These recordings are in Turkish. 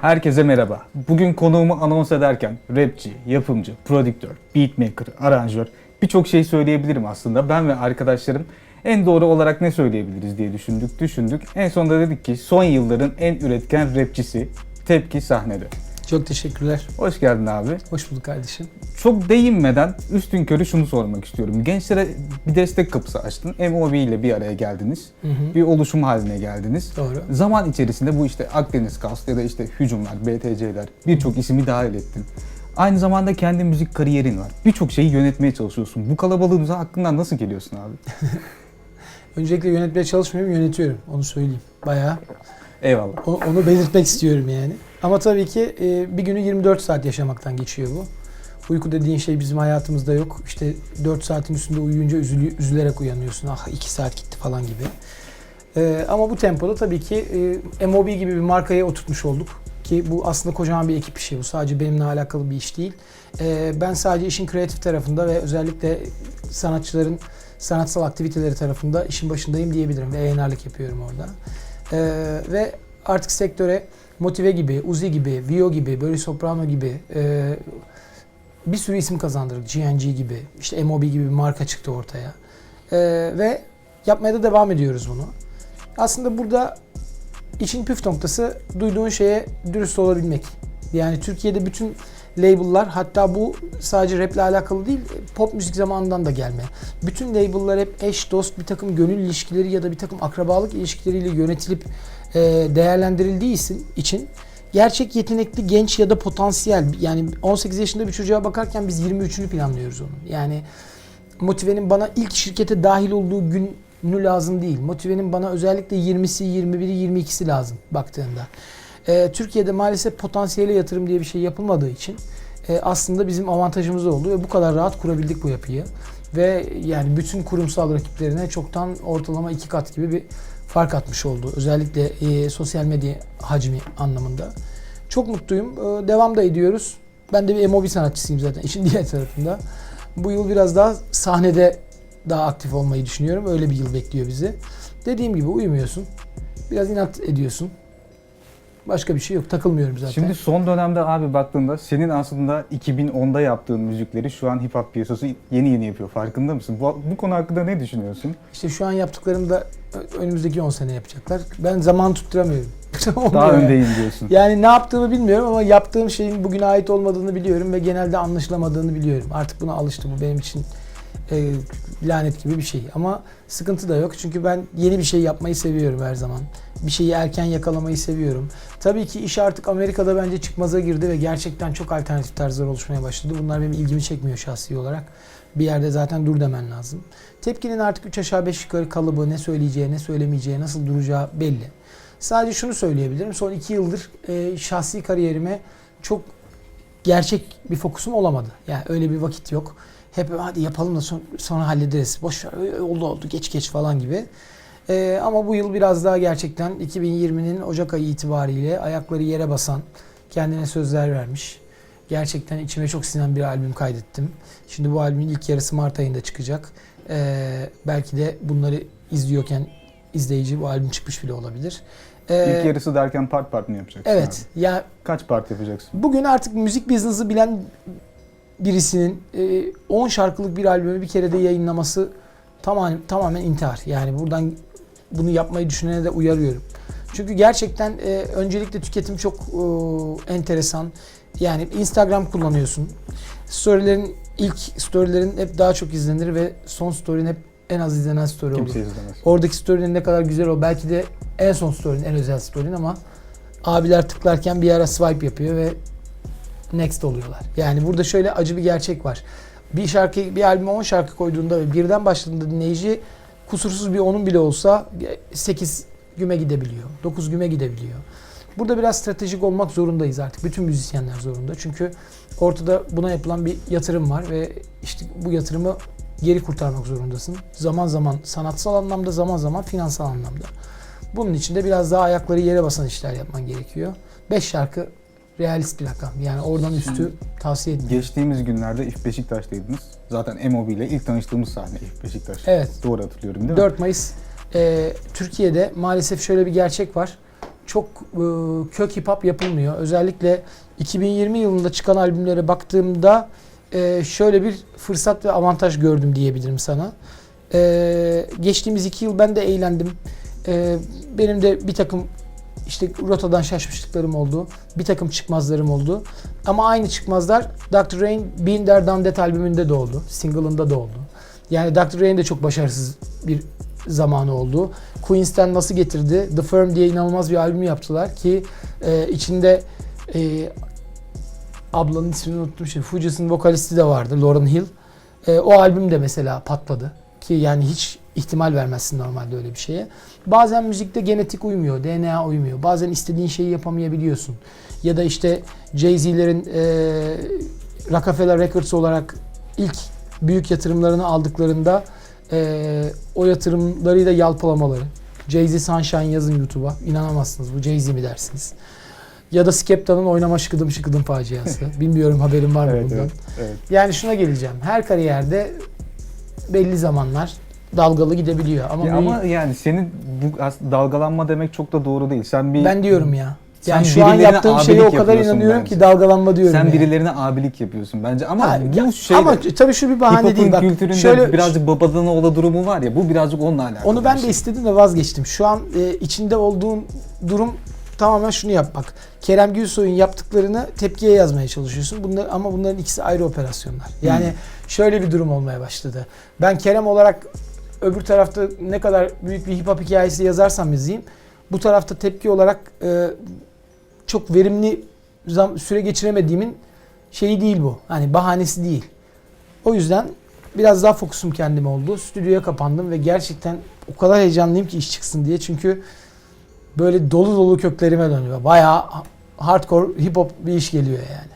Herkese merhaba. Bugün konuğumu anons ederken rapçi, yapımcı, prodüktör, beatmaker, aranjör birçok şey söyleyebilirim aslında. Ben ve arkadaşlarım en doğru olarak ne söyleyebiliriz diye düşündük, düşündük. En sonunda dedik ki son yılların en üretken rapçisi Tepki sahnede. Çok teşekkürler. Hoş geldin abi. Hoş bulduk kardeşim. Çok değinmeden üstün körü şunu sormak istiyorum. Gençlere bir destek kapısı açtın. MOB ile bir araya geldiniz. Hı hı. Bir oluşum haline geldiniz. Doğru. Zaman içerisinde bu işte Akdeniz Kast ya da işte hücumlar, BTC'ler birçok ismi dahil ettin. Aynı zamanda kendi müzik kariyerin var. Birçok şeyi yönetmeye çalışıyorsun. Bu kalabalığımıza hakkından nasıl geliyorsun abi? Öncelikle yönetmeye çalışmıyorum, yönetiyorum. Onu söyleyeyim. Bayağı. Eyvallah. O- Onu belirtmek istiyorum yani. Ama tabii ki e, bir günü 24 saat yaşamaktan geçiyor bu. Uyku dediğin şey bizim hayatımızda yok. İşte 4 saatin üstünde uyuyunca üzülü- üzülerek uyanıyorsun. Ah 2 saat gitti falan gibi. E, ama bu tempoda tabii ki e, MOB gibi bir markaya oturtmuş olduk. Ki bu aslında kocaman bir ekip işi. Bu sadece benimle alakalı bir iş değil. E, ben sadece işin kreatif tarafında ve özellikle sanatçıların sanatsal aktiviteleri tarafında işin başındayım diyebilirim ve yayınlarlık yapıyorum orada. Ee, ve artık sektöre Motive gibi, Uzi gibi, Vio gibi, Böyle Soprano gibi e, bir sürü isim kazandırdık. GNG gibi, işte MOB gibi bir marka çıktı ortaya. Ee, ve yapmaya da devam ediyoruz bunu. Aslında burada işin püf noktası duyduğun şeye dürüst olabilmek. Yani Türkiye'de bütün label'lar hatta bu sadece rap ile alakalı değil pop müzik zamanından da gelme. Bütün label'lar hep eş dost bir takım gönül ilişkileri ya da bir takım akrabalık ilişkileriyle yönetilip e, değerlendirildiği için, gerçek yetenekli genç ya da potansiyel yani 18 yaşında bir çocuğa bakarken biz 23'ünü planlıyoruz onun. Yani Motive'nin bana ilk şirkete dahil olduğu günü lazım değil. Motive'nin bana özellikle 20'si, 21'i, 22'si lazım baktığında. Ee, Türkiye'de maalesef potansiyele yatırım diye bir şey yapılmadığı için e, aslında bizim avantajımız oldu ve bu kadar rahat kurabildik bu yapıyı. Ve yani bütün kurumsal rakiplerine çoktan ortalama iki kat gibi bir fark atmış oldu. Özellikle e, sosyal medya hacmi anlamında. Çok mutluyum. Ee, devam da ediyoruz. Ben de bir MOB sanatçısıyım zaten işin diğer tarafında. Bu yıl biraz daha sahnede daha aktif olmayı düşünüyorum. Öyle bir yıl bekliyor bizi. Dediğim gibi uyumuyorsun. Biraz inat ediyorsun. Başka bir şey yok. Takılmıyorum zaten. Şimdi son dönemde abi baktığında senin aslında 2010'da yaptığın müzikleri şu an hip hop piyasası yeni yeni yapıyor. Farkında mısın? Bu, bu konu hakkında ne düşünüyorsun? İşte şu an yaptıklarımı da önümüzdeki 10 sene yapacaklar. Ben zaman tutturamıyorum. Daha Olmuyor yani. öndeyim diyorsun. Yani ne yaptığımı bilmiyorum ama yaptığım şeyin bugüne ait olmadığını biliyorum ve genelde anlaşılamadığını biliyorum. Artık buna alıştım. Bu benim için e, lanet gibi bir şey. Ama sıkıntı da yok çünkü ben yeni bir şey yapmayı seviyorum her zaman. Bir şeyi erken yakalamayı seviyorum. Tabii ki iş artık Amerika'da bence çıkmaza girdi ve gerçekten çok alternatif tarzlar oluşmaya başladı. Bunlar benim ilgimi çekmiyor şahsi olarak. Bir yerde zaten dur demen lazım. Tepkinin artık 3 aşağı 5 yukarı kalıbı, ne söyleyeceği, ne söylemeyeceği, nasıl duracağı belli. Sadece şunu söyleyebilirim. Son 2 yıldır e, şahsi kariyerime çok gerçek bir fokusum olamadı. Yani öyle bir vakit yok. Hep hadi yapalım da son- sonra hallederiz. Boş ver oldu oldu geç geç falan gibi. Ee, ama bu yıl biraz daha gerçekten 2020'nin Ocak ayı itibariyle ayakları yere basan, kendine sözler vermiş. Gerçekten içime çok sinen bir albüm kaydettim. Şimdi bu albümün ilk yarısı Mart ayında çıkacak. Ee, belki de bunları izliyorken izleyici bu albüm çıkmış bile olabilir. Ee, İlk yarısı derken part part mı yapacaksın? Evet. abi? Ya Kaç part yapacaksın? Bugün artık müzik business'ı bilen birisinin e, 10 şarkılık bir albümü bir kerede yayınlaması tamamen tamamen intihar. Yani buradan bunu yapmayı düşünene de uyarıyorum. Çünkü gerçekten e, öncelikle tüketim çok e, enteresan. Yani Instagram kullanıyorsun. Storylerin ilk storylerin hep daha çok izlenir ve son story'in hep en az izlenen story olur. Kimse izlemez. Oradaki story'nin ne kadar güzel o. Belki de en son story'nin en özel story'nin ama abiler tıklarken bir ara swipe yapıyor ve next oluyorlar. Yani burada şöyle acı bir gerçek var. Bir şarkı, bir albüme 10 şarkı koyduğunda ve birden başladığında dinleyici kusursuz bir onun bile olsa 8 güme gidebiliyor. 9 güme gidebiliyor. Burada biraz stratejik olmak zorundayız artık. Bütün müzisyenler zorunda. Çünkü ortada buna yapılan bir yatırım var ve işte bu yatırımı geri kurtarmak zorundasın. Zaman zaman sanatsal anlamda, zaman zaman finansal anlamda. Bunun için de biraz daha ayakları yere basan işler yapman gerekiyor. 5 şarkı realist bir rakam. Yani oradan üstü tavsiye etmiyorum. Geçtiğimiz günlerde İF Beşiktaş'taydınız. Zaten MOB ile ilk tanıştığımız sahne İF Beşiktaş. Evet. Doğru hatırlıyorum değil mi? 4 Mayıs e, Türkiye'de maalesef şöyle bir gerçek var. çok e, kök hip hop yapılmıyor. Özellikle 2020 yılında çıkan albümlere baktığımda e, şöyle bir fırsat ve avantaj gördüm diyebilirim sana. E, geçtiğimiz iki yıl ben de eğlendim. E, benim de bir takım işte rotadan şaşmışlıklarım oldu. Bir takım çıkmazlarım oldu. Ama aynı çıkmazlar Dr. Rain Been There Done That albümünde de oldu. Single'ında da oldu. Yani Dr. Rain de çok başarısız bir zamanı oldu. Queens'ten nasıl getirdi? The Firm diye inanılmaz bir albüm yaptılar ki e, içinde e, ablanın ismini unuttum şimdi. Fugees'in vokalisti de vardı Lauryn Hill. E, o albüm de mesela patladı. Ki yani hiç ihtimal vermezsin normalde öyle bir şeye. Bazen müzikte genetik uymuyor, DNA uymuyor. Bazen istediğin şeyi yapamayabiliyorsun. Ya da işte Jay-Z'lerin e, Rockefeller Records olarak ilk büyük yatırımlarını aldıklarında e, o yatırımlarıyla yalpalamaları. Jay-Z Sunshine yazın YouTube'a. İnanamazsınız bu Jay-Z mi dersiniz. Ya da Skepta'nın oynama şıkıdım şıkıdım faciası. Bilmiyorum haberin var mı Evet, bundan? evet, evet. Yani şuna geleceğim. Her kariyerde belli zamanlar dalgalı gidebiliyor. Ama, Ya bu- ama yani senin bu aslında dalgalanma demek çok da doğru değil. Sen bir ben diyorum ya. Sen Yani şu an birilerine yaptığım şeye o abilik kadar yapıyorsun inanıyorum bence. ki dalgalanma diyorum. sen yani. birilerine abilik yapıyorsun bence ama Ha, bu ya- şey ama tabii şu bir bahane değil. Bak, kültüründe şöyle, birazcık babadan oğla durumu var ya bu birazcık onunla alakalı. onu ben bir de şey. istedim de vazgeçtim. Şu an e, içinde olduğum durum tamamen şunu yapmak. Kerem Gülsoy'un yaptıklarını tepkiye yazmaya çalışıyorsun. Bunlar ama bunların ikisi ayrı operasyonlar. Yani Hmm. şöyle bir durum olmaya başladı. Ben Kerem olarak öbür tarafta ne kadar büyük bir hip hop hikayesi yazarsam yazayım bu tarafta tepki olarak e, çok verimli zam- süre geçiremediğimin şeyi değil bu. Hani bahanesi değil. O yüzden biraz daha fokusum kendime oldu. Stüdyoya kapandım ve gerçekten o kadar heyecanlıyım ki iş çıksın diye. Çünkü böyle dolu dolu köklerime dönüyor. Bayağı hardcore hip hop bir iş geliyor yani.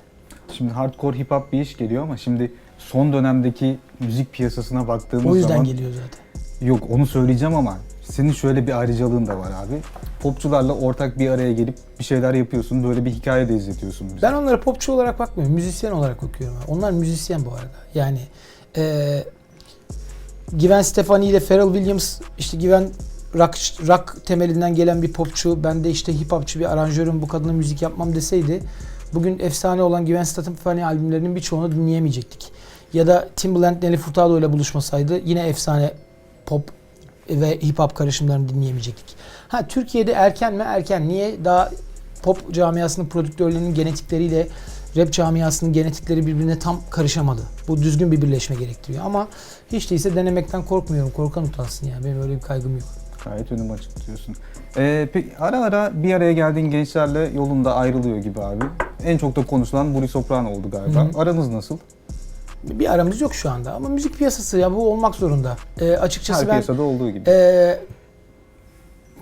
Şimdi hardcore hip hop bir iş geliyor ama şimdi son dönemdeki müzik piyasasına baktığımız O yüzden zaman geliyor zaten. Yok onu söyleyeceğim ama senin şöyle bir ayrıcalığın da var abi. Popçularla ortak bir araya gelip bir şeyler yapıyorsun. Böyle bir hikaye de izletiyorsun bize. Ben onlara popçu olarak bakmıyorum. Müzisyen olarak bakıyorum. Onlar müzisyen bu arada. Yani eee Gwen Stefani ile Pharrell Williams işte Gwen rock, rock temelinden gelen bir popçu. Ben de işte hip hopçu bir aranjörüm. Bu kadına müzik yapmam deseydi bugün efsane olan Gwen Stefani albümlerinin birçoğunu dinleyemeyecektik. Ya da Timbaland Nelly Furtado ile buluşmasaydı yine efsane pop ve hip hop karışımlarını dinleyemeyecektik. Ha Türkiye'de erken mi? Erken. Niye? Daha pop camiasının prodüktörlerinin genetikleriyle rap camiasının genetikleri birbirine tam karışamadı. Bu düzgün bir birleşme gerektiriyor ama hiç değilse denemekten korkmuyorum. Korkan utansın yani. Benim öyle bir kaygım yok. Gayet önüm açık diyorsun. Ee, peki ara ara bir araya geldiğin gençlerle yolunda ayrılıyor gibi abi. En çok da konuşulan Buri Soprano oldu galiba. Hı hı. Aranız nasıl? Bir aramız yok şu anda ama müzik piyasası ya bu olmak zorunda. Ee, açıkçası Her ben piyasada olduğu gibi. Ee,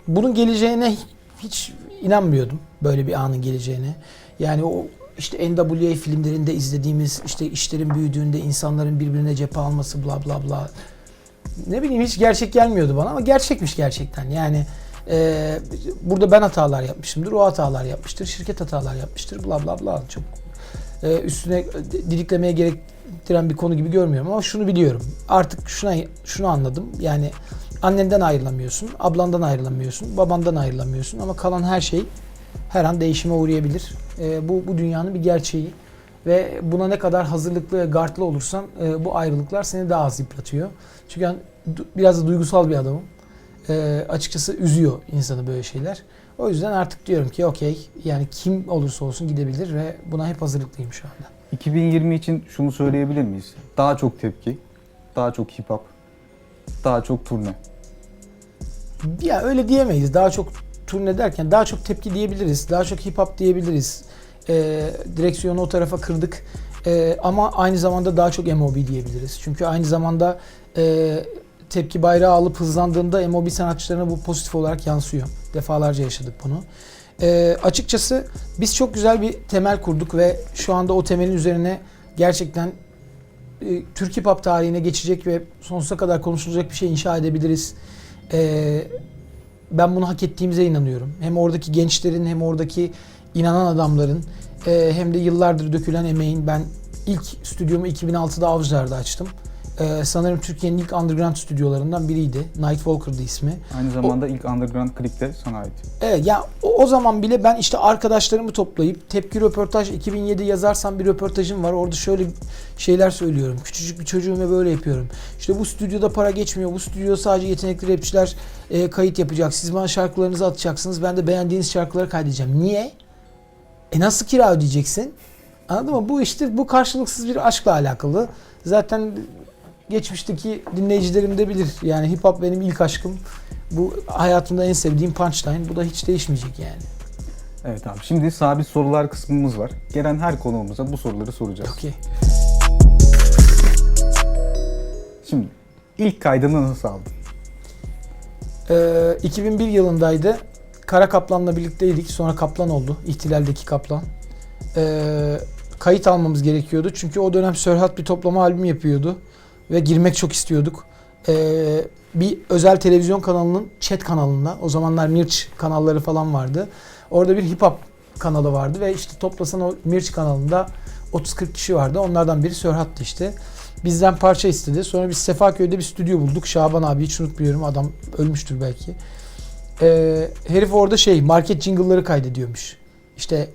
bunun geleceğine hiç inanmıyordum. Böyle bir anın geleceğine. Yani o işte NWA filmlerinde izlediğimiz işte işlerin büyüdüğünde insanların birbirine cephe alması bla bla bla. Ne bileyim hiç gerçek gelmiyordu bana ama gerçekmiş gerçekten. Yani e, burada ben hatalar yapmışımdır, o hatalar yapmıştır, şirket hatalar yapmıştır bla bla bla. Çok e, üstüne didiklemeye gerektiren bir konu gibi görmüyorum ama şunu biliyorum. Artık şuna şunu anladım. Yani annenden ayrılamıyorsun, ablandan ayrılamıyorsun, babandan ayrılamıyorsun ama kalan her şey her an değişime uğrayabilir. E, bu bu dünyanın bir gerçeği ve buna ne kadar hazırlıklı ve gardlı olursan e, bu ayrılıklar seni daha az yıpratıyor. Çünkü ben biraz da duygusal bir adamım. E, açıkçası üzüyor insanı böyle şeyler. O yüzden artık diyorum ki okey yani kim olursa olsun gidebilir ve buna hep hazırlıklıyım şu anda. 2020 için şunu söyleyebilir miyiz? Daha çok tepki, daha çok hip hop, daha çok turne. Ya öyle diyemeyiz. Daha çok turne derken daha çok tepki diyebiliriz. Daha çok hip hop diyebiliriz. Ee, direksiyonu o tarafa kırdık. Ee, ama aynı zamanda daha çok MOB diyebiliriz. Çünkü aynı zamanda e, tepki bayrağı alıp hızlandığında MOB sanatçılarına bu pozitif olarak yansıyor. Defalarca yaşadık bunu. Ee, açıkçası biz çok güzel bir temel kurduk ve şu anda o temelin üzerine gerçekten e, Türk hip hop tarihine geçecek ve sonsuza kadar konuşulacak bir şey inşa edebiliriz. Ee, ben bunu hak ettiğimize inanıyorum. Hem oradaki gençlerin hem oradaki inanan adamların e, hem de yıllardır dökülen emeğin ben ilk stüdyomu 2006'da Avcılar'da açtım. Ee, sanırım Türkiye'nin ilk underground stüdyolarından biriydi. Nightwalker'dı ismi. Aynı zamanda ilk Underground de sana ait. Evet ya o, o zaman bile ben işte arkadaşlarımı toplayıp tepki röportaj 2007 yazarsam bir röportajım var. Orada şöyle şeyler söylüyorum. Küçücük bir çocuğum böyle yapıyorum. İşte bu stüdyoda para geçmiyor. Bu stüdyoda sadece yetenekli rapçiler e, kayıt yapacak. Siz bana şarkılarınızı atacaksınız. Ben de beğendiğiniz şarkıları kaydedeceğim. Niye? E nasıl kira ödeyeceksin? Anladın mı? Bu işte bu karşılıksız bir aşkla alakalı. Zaten geçmişteki dinleyicilerim de bilir. Yani hip hop benim ilk aşkım. Bu hayatımda en sevdiğim punchline. Bu da hiç değişmeyecek yani. Evet abi şimdi sabit sorular kısmımız var. Gelen her konuğumuza bu soruları soracağız. Okey. Şimdi ilk kaydını nasıl aldın? Ee, 2001 yılındaydı. Kara Kaplan'la birlikteydik. Sonra Kaplan oldu. İhtilaldeki Kaplan. Ee, kayıt almamız gerekiyordu. Çünkü o dönem Sörhat bir toplama albüm yapıyordu. Ve girmek çok istiyorduk. Ee, bir özel televizyon kanalının chat kanalında. O zamanlar Mirç kanalları falan vardı. Orada bir hip hop kanalı vardı ve işte toplasan o Mirç kanalında 30-40 kişi vardı. Onlardan biri Sörhat'tı işte. Bizden parça istedi. Sonra biz Sefaköy'de bir stüdyo bulduk. Şaban abi hiç unutmuyorum. Adam ölmüştür belki. Ee, herif orada şey market jingle'ları kaydediyormuş. İşte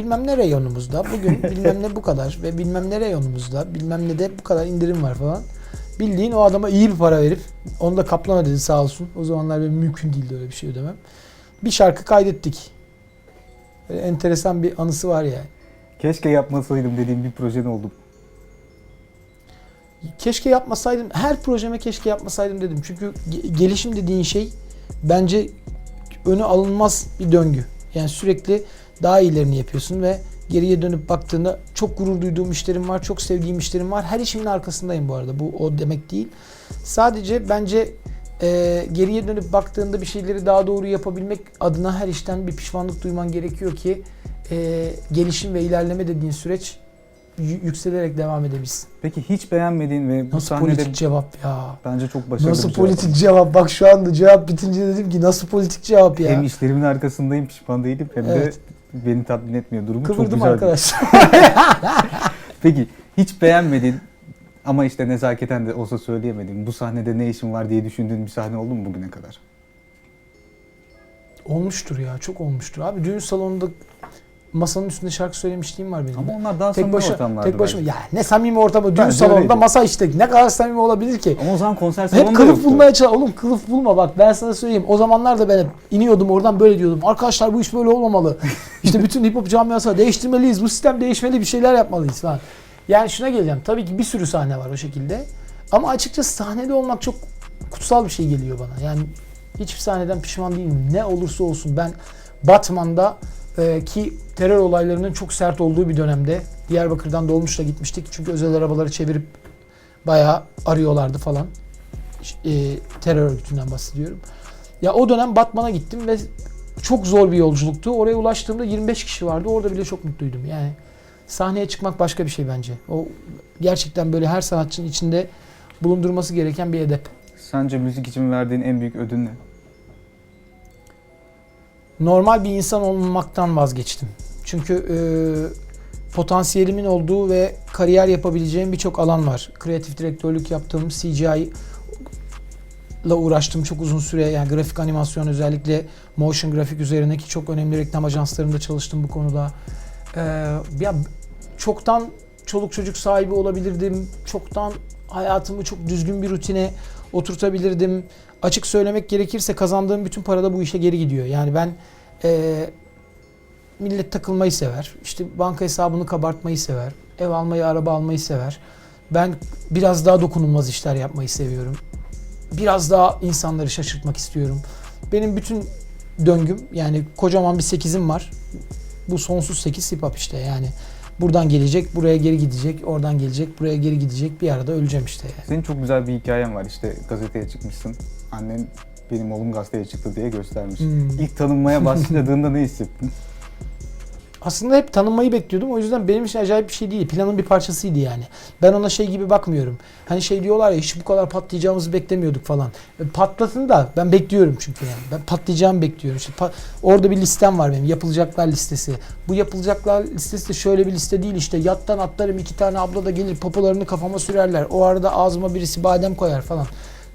bilmem ne reyonumuzda bugün bilmem ne bu kadar ve bilmem ne reyonumuzda bilmem ne de bu kadar indirim var falan. Bildiğin o adama iyi bir para verip onu da kaplana dedi sağ olsun. O zamanlar benim mümkün değildi öyle bir şey ödemem. Bir şarkı kaydettik. Böyle enteresan bir anısı var yani. Keşke yapmasaydım dediğim bir projen oldu. Keşke yapmasaydım. Her projeme keşke yapmasaydım dedim. Çünkü ge- gelişim dediğin şey bence önü alınmaz bir döngü. Yani sürekli daha iyilerini yapıyorsun ve geriye dönüp baktığında çok gurur duyduğum işlerim var, çok sevdiğim işlerim var. Her işimin arkasındayım bu arada. Bu o demek değil. Sadece bence e, geriye dönüp baktığında bir şeyleri daha doğru yapabilmek adına her işten bir pişmanlık duyman gerekiyor ki e, gelişim ve ilerleme dediğin süreç yükselerek devam edebilsin. Peki hiç beğenmediğin ve bu Nasıl sahnede politik cevap ya? bence çok başarılı Nasıl bir cevap. politik cevap? Bak şu anda cevap bitince dedim ki nasıl politik cevap ya? Hem işlerimin arkasındayım pişman değilim hem Evet. de beni tatmin etmiyor durumu çok Kıvırdım güzel. arkadaşlar. Peki hiç beğenmedin ama işte nezaketen de olsa söyleyemedin. Bu sahnede ne işin var diye düşündüğün bir sahne oldu mu bugüne kadar? olmuştur ya çok olmuştur. Abi düğün salonunda masanın üstünde şarkı söylemişliğim var benim. Ama onlar daha tek samimi başına, ortamlardı tek başıma ya ne samimi ortamı düğün salonunda öyleydi. masa işte ne kadar samimi olabilir ki? Ama o zaman konser salonu Hep kılıf yoktu. bulmaya çalış. Oğlum kılıf bulma bak ben sana söyleyeyim. O zamanlar da ben hep iniyordum oradan böyle diyordum. Arkadaşlar bu iş böyle olmamalı. işte bütün hip hop camiası değiştirmeliyiz. Bu sistem değişmeli bir şeyler yapmalıyız falan. Yani şuna geleceğim. Tabii ki bir sürü sahne var o şekilde. Ama açıkçası sahnede olmak çok kutsal bir şey geliyor bana. Yani hiçbir sahneden pişman değilim. Ne olursa olsun ben Batman'da e, ki terör olaylarının çok sert olduğu bir dönemde Diyarbakır'dan dolmuşla gitmiştik. Çünkü özel arabaları çevirip bayağı arıyorlardı falan. E, terör örgütünden bahsediyorum. Ya o dönem Batman'a gittim ve çok zor bir yolculuktu. Oraya ulaştığımda 25 kişi vardı. Orada bile çok mutluydum. Yani sahneye çıkmak başka bir şey bence. O gerçekten böyle her sanatçının içinde bulundurması gereken bir edep. Sence müzik için verdiğin en büyük ödül ne? Normal bir insan olmaktan vazgeçtim. Çünkü e, potansiyelimin olduğu ve kariyer yapabileceğim birçok alan var. Kreatif direktörlük yaptığım CGI ile uğraştım çok uzun süre yani grafik animasyon özellikle motion grafik üzerindeki çok önemli reklam ajanslarında çalıştım bu konuda. Ee, ya çoktan çoluk çocuk sahibi olabilirdim. Çoktan hayatımı çok düzgün bir rutine oturtabilirdim. Açık söylemek gerekirse kazandığım bütün para da bu işe geri gidiyor. Yani ben e, millet takılmayı sever. İşte banka hesabını kabartmayı sever. Ev almayı, araba almayı sever. Ben biraz daha dokunulmaz işler yapmayı seviyorum. Biraz daha insanları şaşırtmak istiyorum. Benim bütün döngüm yani kocaman bir sekizim var. Bu sonsuz sekiz hip hop işte yani. Buradan gelecek, buraya geri gidecek, oradan gelecek, buraya geri gidecek. Bir arada öleceğim işte yani. Senin çok güzel bir hikayen var işte gazeteye çıkmışsın. Annen benim oğlum gazeteye çıktı diye göstermiş. Hmm. İlk tanınmaya başladığında ne hissettin? aslında hep tanınmayı bekliyordum. O yüzden benim için acayip bir şey değil. Planın bir parçasıydı yani. Ben ona şey gibi bakmıyorum. Hani şey diyorlar ya hiç bu kadar patlayacağımızı beklemiyorduk falan. E, patlasın da ben bekliyorum çünkü yani. Ben patlayacağımı bekliyorum. İşte pa- orada bir listem var benim. Yapılacaklar listesi. Bu yapılacaklar listesi de şöyle bir liste değil işte. Yattan atlarım iki tane abla da gelir popolarını kafama sürerler. O arada ağzıma birisi badem koyar falan.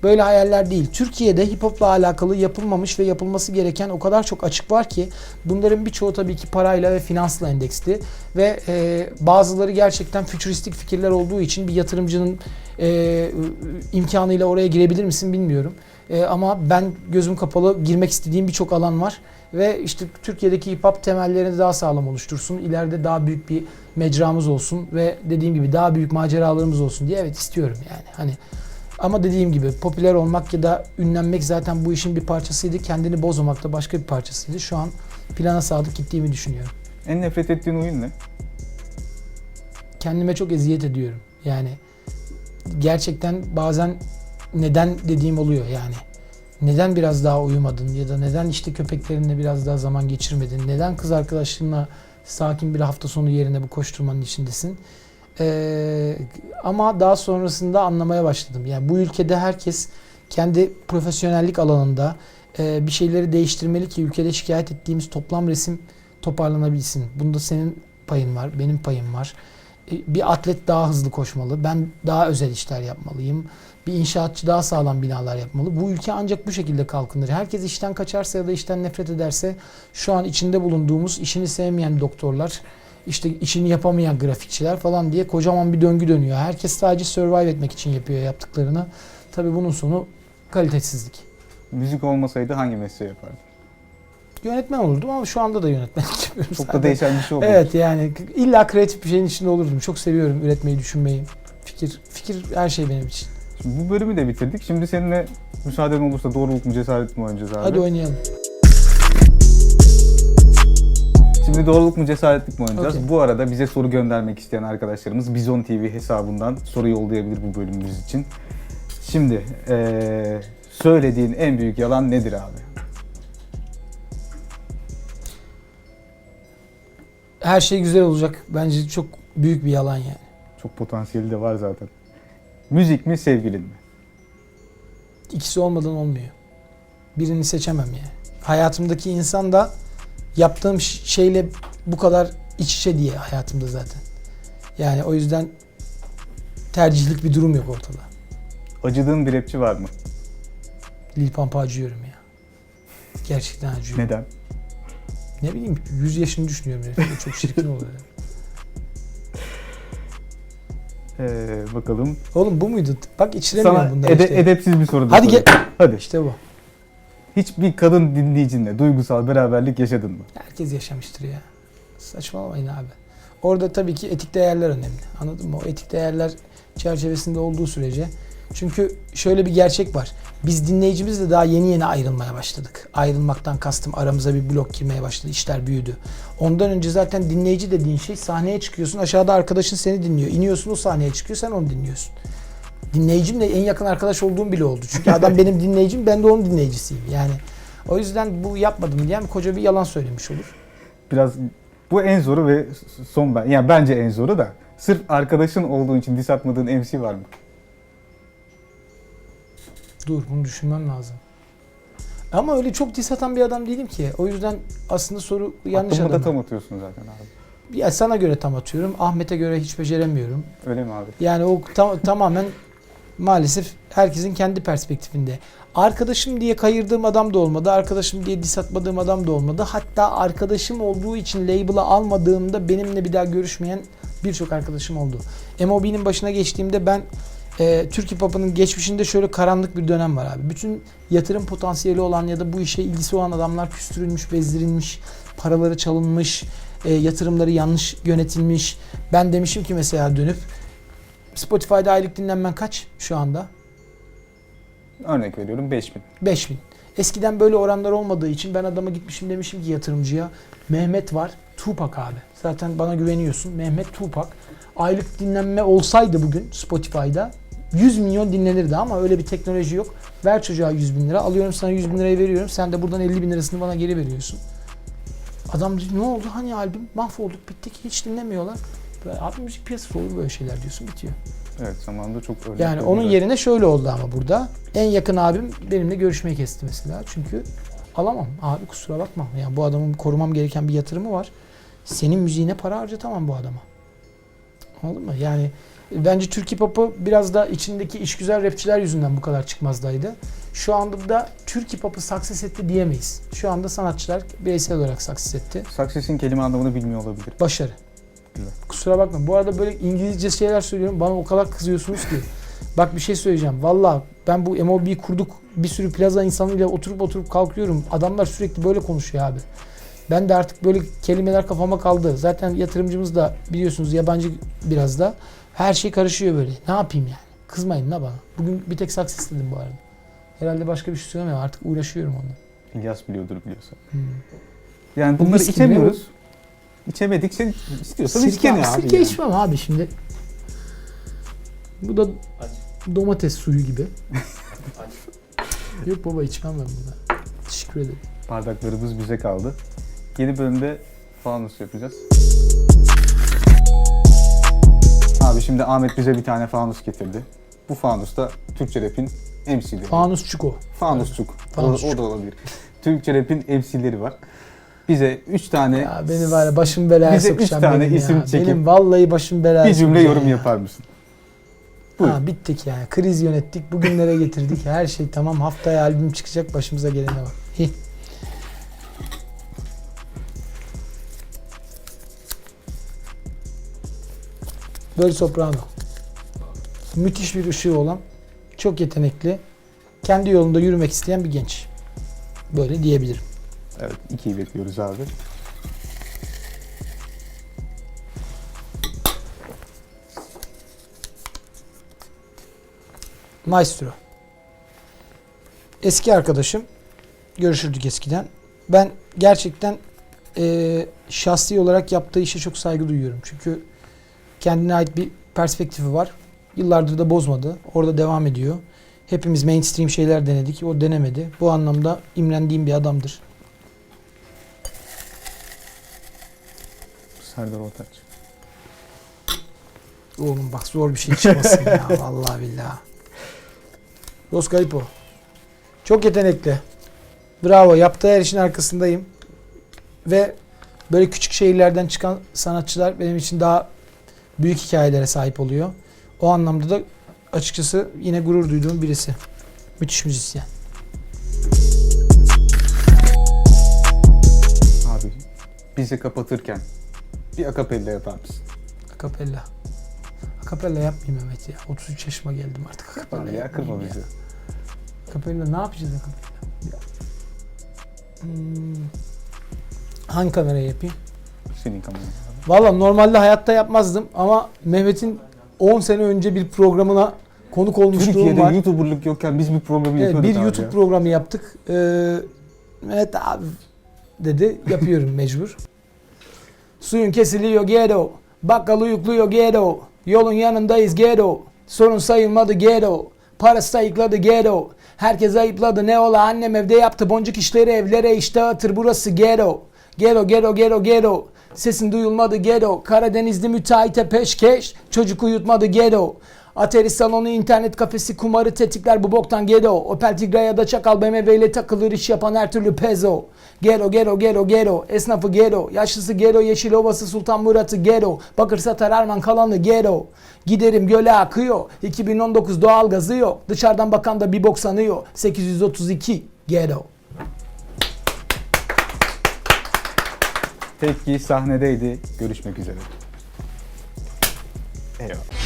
Böyle hayaller değil. Türkiye'de hip hop'la alakalı yapılmamış ve yapılması gereken o kadar çok açık var ki bunların birçoğu tabii ki parayla ve finansla endeksli ve e, bazıları gerçekten fütüristik fikirler olduğu için bir yatırımcının e, imkanıyla oraya girebilir misin bilmiyorum. E, ama ben gözüm kapalı girmek istediğim birçok alan var ve işte Türkiye'deki hip hop temellerini daha sağlam oluştursun. İleride daha büyük bir mecramız olsun ve dediğim gibi daha büyük maceralarımız olsun diye evet istiyorum yani. Hani ama dediğim gibi popüler olmak ya da ünlenmek zaten bu işin bir parçasıydı. Kendini bozmamak da başka bir parçasıydı. Şu an plana sadık gittiğimi düşünüyorum. En nefret ettiğin oyun ne? Kendime çok eziyet ediyorum. Yani gerçekten bazen neden dediğim oluyor yani. Neden biraz daha uyumadın ya da neden işte köpeklerinle biraz daha zaman geçirmedin? Neden kız arkadaşınla sakin bir hafta sonu yerine bu koşturmanın içindesin? Ee, ama daha sonrasında anlamaya başladım. Yani bu ülkede herkes kendi profesyonellik alanında e, bir şeyleri değiştirmeli ki ülkede şikayet ettiğimiz toplam resim toparlanabilsin. Bunda senin payın var, benim payım var. E, Bir atlet daha hızlı koşmalı. Ben daha özel işler yapmalıyım. Bir inşaatçı daha sağlam binalar yapmalı. Bu ülke ancak bu şekilde kalkınır. Herkes işten kaçarsa ya da işten nefret ederse şu an içinde bulunduğumuz işini sevmeyen doktorlar, işte işini yapamayan grafikçiler falan diye kocaman bir döngü dönüyor. Herkes sadece survive etmek için yapıyor yaptıklarını. Tabii bunun sonu kalitesizlik. Müzik olmasaydı hangi mesleği yapardın? Yönetmen olurdum ama şu anda da yönetmenlik yapıyorum. Çok da değişen bir şey oldu. Evet yani illa kreatif bir şeyin içinde olurdum. Çok seviyorum üretmeyi, düşünmeyi. Fikir, fikir her şey benim için. Şimdi bu bölümü de bitirdik. Şimdi seninle müsaaden olursa doğruluk mu cesaret mi oynayacağız abi? Hadi oynayalım. Şimdi doğruluk mu cesaretlik mi oynayacağız? Okey. Bu arada bize soru göndermek isteyen arkadaşlarımız Bizon TV hesabından soru yollayabilir bu bölümümüz için. Şimdi eee, söylediğin en büyük yalan nedir abi? Her şey güzel olacak. Bence çok büyük bir yalan yani. Çok potansiyeli de var zaten. Müzik mi sevgilin mi? İkisi olmadan olmuyor. Birini seçemem yani. Hayatımdaki insan da yaptığım şeyle bu kadar iç içe diye hayatımda zaten. Yani o yüzden tercihlik bir durum yok ortada. Acıdığın bir rapçi var mı? Lil Pump'ı acıyorum ya. Gerçekten acıyorum. Neden? Ne bileyim 100 yaşını düşünüyorum herifin. Çok çirkin oluyor. Eee, bakalım. Oğlum bu muydu? Bak içiremiyorum Sana ede- işte. edepsiz bir soru da Hadi sorayım. Hadi. İşte bu. Hiçbir kadın dinleyicinle duygusal beraberlik yaşadın mı? Herkes yaşamıştır ya. Saçmalamayın abi. Orada tabii ki etik değerler önemli. Anladın mı? O etik değerler çerçevesinde olduğu sürece. Çünkü şöyle bir gerçek var. Biz dinleyicimizle daha yeni yeni ayrılmaya başladık. Ayrılmaktan kastım aramıza bir blok girmeye başladı. İşler büyüdü. Ondan önce zaten dinleyici dediğin şey sahneye çıkıyorsun. Aşağıda arkadaşın seni dinliyor. İniyorsun o sahneye çıkıyor sen onu dinliyorsun. Dinleyicimle en yakın arkadaş olduğum bile oldu. Çünkü adam benim dinleyicim ben de onun dinleyicisiyim. Yani o yüzden bu yapmadım diyen koca bir yalan söylemiş olur. Biraz bu en zoru ve son ben. Yani bence en zoru da. Sırf arkadaşın olduğu için diss atmadığın MC var mı? Dur bunu düşünmem lazım. Ama öyle çok diss atan bir adam değilim ki. O yüzden aslında soru yanlış da adam. tam atıyorsun zaten abi. Ya sana göre tam atıyorum. Ahmet'e göre hiç beceremiyorum. Öyle mi abi? Yani o tam- tamamen maalesef herkesin kendi perspektifinde. Arkadaşım diye kayırdığım adam da olmadı. Arkadaşım diye diss atmadığım adam da olmadı. Hatta arkadaşım olduğu için label'ı almadığımda benimle bir daha görüşmeyen birçok arkadaşım oldu. MOB'nin başına geçtiğimde ben e, Türk Hip Hop'ının geçmişinde şöyle karanlık bir dönem var abi. Bütün yatırım potansiyeli olan ya da bu işe ilgisi olan adamlar küstürülmüş, bezdirilmiş, paraları çalınmış, e, yatırımları yanlış yönetilmiş. Ben demişim ki mesela dönüp Spotify'da aylık dinlenmen kaç şu anda? Örnek veriyorum 5000. 5000. Eskiden böyle oranlar olmadığı için ben adama gitmişim demişim ki yatırımcıya Mehmet var Tupac abi. Zaten bana güveniyorsun. Mehmet Tupac. Aylık dinlenme olsaydı bugün Spotify'da 100 milyon dinlenirdi ama öyle bir teknoloji yok. Ver çocuğa 100 bin lira. Alıyorum sana 100 bin lirayı veriyorum. Sen de buradan 50 bin lirasını bana geri veriyorsun. Adam diyor, ne oldu hani albüm mahvolduk bittik hiç dinlemiyorlar. Abi müzik piyasası olur böyle şeyler diyorsun bitiyor. Evet zamanında çok örnek Yani onun yerine şöyle oldu ama burada. En yakın abim benimle görüşmeyi kesti mesela. Çünkü alamam abi kusura bakma. Yani bu adamın korumam gereken bir yatırımı var. Senin müziğine para harcatamam bu adama. Anladın mı? Yani bence Türk hip hop'u biraz da içindeki işgüzar rapçiler yüzünden bu kadar çıkmazdaydı. Şu anda da Türk hip hop'u success etti diyemeyiz. Şu anda sanatçılar bireysel olarak success etti. Success'in kelime anlamını bilmiyor olabilir. Başarı. Güzel. Kusura bakma. Bu arada böyle İngilizce şeyler söylüyorum. Bana o kadar kızıyorsunuz ki. Bak bir şey söyleyeceğim. Valla ben bu MOB'yi kurduk. Bir sürü plaza insanıyla oturup oturup kalkıyorum. Adamlar sürekli böyle konuşuyor abi. Ben de artık böyle kelimeler kafama kaldı. Zaten yatırımcımız da biliyorsunuz yabancı biraz da. Her şey karışıyor böyle. Ne yapayım yani? Kızmayın la bana. Bugün bir tek success dedim bu arada. Herhalde başka bir şey söylemiyorum. Artık uğraşıyorum onunla. İlyas biliyordur biliyorsa. Hmm. Yani Bu bunları viski içemiyoruz. İçemedikçe istiyorsan Sirke, viski ne abi? sirke yani? içmem abi şimdi. Bu da domates suyu gibi. Yok baba içmem ben bunu. Teşekkür ederim. Bardaklarımız bize kaldı. Yeni bölümde fanus yapacağız. Abi şimdi Ahmet bize bir tane fanus getirdi. Bu fanus da Türkçe rap'in MC'leri. Fanus çuko. Fanusçuk. O, Fanusçuk. o da olabilir. Türkçe rap'in MC'leri var. Bize 3 tane Ya beni var ya başım belaya Bize üç sokacağım tane benim isim ya. çekip Benim vallahi başım belaya bir cümle sokacağım yorum ya. yapar mısın? Buyur. Ha bittik yani. Kriz yönettik. Bugünlere getirdik. Her şey tamam. Haftaya albüm çıkacak. Başımıza gelene bak. Hi. Böyle soprano. Müthiş bir ışığı olan, çok yetenekli, kendi yolunda yürümek isteyen bir genç. Böyle diyebilirim. Evet, ikiyi bekliyoruz abi. Maestro. Eski arkadaşım. Görüşürdük eskiden. Ben gerçekten eee, şahsi olarak yaptığı işe çok saygı duyuyorum. Çünkü kendine ait bir perspektifi var. Yıllardır da bozmadı. Orada devam ediyor. Hepimiz mainstream şeyler denedik. O denemedi. Bu anlamda imrendiğim bir adamdır. Serdar Ortaç. Oğlum bak zor bir şey çıkmasın ya. Vallahi billahi. Los Calipo. Çok yetenekli. Bravo. Yaptığı her işin arkasındayım. Ve böyle küçük şehirlerden çıkan sanatçılar benim için daha büyük hikayelere sahip oluyor. O anlamda da açıkçası yine gurur duyduğum birisi. Müthiş müzisyen. Abi bizi kapatırken bir akapella yapar mısın? Akapella. Akapella yapmayayım Mehmet ya. 33 yaşıma geldim artık. Akapella ya kırma bizi. Akapella ne yapacağız akapella? Ya. Hmm. Hangi kamerayı yapayım? Senin kameran. Valla normalde hayatta yapmazdım ama Mehmet'in 10 sene önce bir programına konuk olmuşluğum Türkiye'de var. YouTuber'lık yokken biz bir programı Evet, yapıyorduk bir YouTube ya. programı yaptık. Ee, Mehmet abi dedi yapıyorum mecbur. Suyun kesiliyor ghetto. Bakkal uyukluyor ghetto. Yolun yanındayız ghetto. Sorun sayılmadı ghetto. Parası sayıkladı ghetto. Herkes ayıpladı ne ola annem evde yaptı boncuk işleri evlere işte atır burası ghetto. Ghetto ghetto ghetto ghetto. Sesin duyulmadı ghetto. Karadenizli müteahhite peşkeş. Çocuk uyutmadı ghetto. Atari salonu, internet kafesi, kumarı tetikler bu boktan ghetto. Opel Tigra ya da Çakal BMW ile takılır iş yapan her türlü pezo. Ghetto, ghetto, ghetto, ghetto. Esnafı ghetto. Yaşlısı ghetto, yeşil ovası Sultan Murat'ı ghetto. Bakır satar Erman kalanı ghetto. Giderim göle akıyor. 2019 doğal gazı yok. Dışarıdan bakan da bir bok sanıyor. 832 ghetto. Peki sahnedeydi. Görüşmek üzere. Eyvallah.